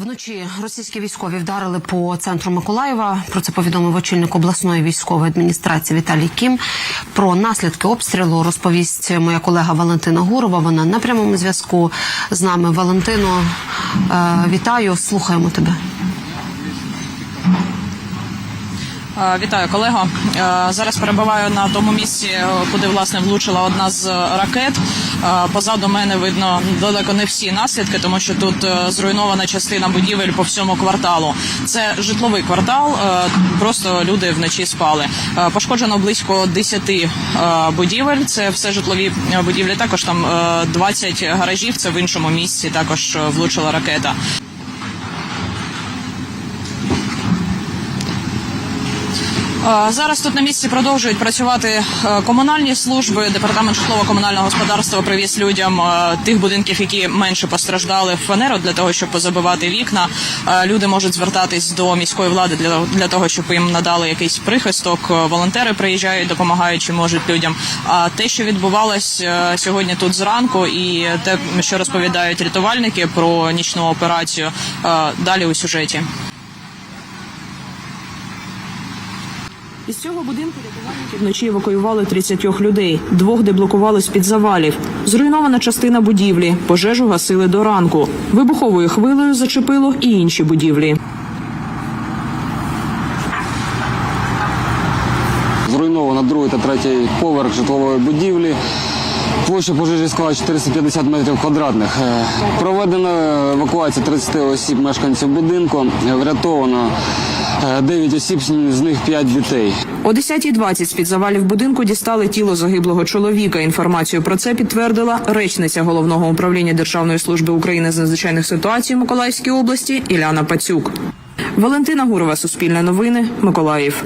Вночі російські військові вдарили по центру Миколаєва. Про це повідомив очільник обласної військової адміністрації Віталій Кім. Про наслідки обстрілу розповість моя колега Валентина Гурова. Вона на прямому зв'язку з нами. Валентино, е, вітаю, слухаємо тебе. Вітаю, колего. Е, Зараз перебуваю на тому місці, е, куди власне влучила одна з ракет. Е, Позаду мене видно далеко не всі наслідки, тому що тут е, зруйнована частина будівель по всьому кварталу. Це житловий квартал, е, просто люди вночі спали. Е, Пошкоджено близько 10 е, будівель. Це все житлові е, будівлі. Також там е, 20 гаражів. Це в іншому місці. Також е, влучила ракета. Зараз тут на місці продовжують працювати е, комунальні служби. Департамент житлово-комунального господарства привіз людям е, тих будинків, які менше постраждали в фанеру для того, щоб позабивати вікна. Е, Люди можуть звертатись до міської влади для, того, щоб їм надали якийсь прихисток. Волонтери приїжджають, допомагають чи можуть людям. А те, що відбувалось сьогодні тут зранку, і те, що розповідають рятувальники про нічну операцію, далі у сюжеті. Із цього будинку рятувальники вночі евакуювали 30 людей. Двох деблокували з-під завалів. Зруйнована частина будівлі. Пожежу гасили до ранку. Вибуховою хвилею зачепило і інші будівлі. Зруйновано другий та третій поверх житлової будівлі. Площа пожежі склала 450 метрів квадратних. Е, Проведена евакуація 30 осіб мешканців будинку. Врятовано 9 осіб, з них 5 дітей. О 10.20 з-під завалів будинку дістали тіло загиблого чоловіка. Інформацію про це підтвердила речниця головного управління Державної служби України з надзвичайних ситуацій Миколаївській області Іляна Пацюк. Валентина Гурова, Суспільне новини, Миколаїв.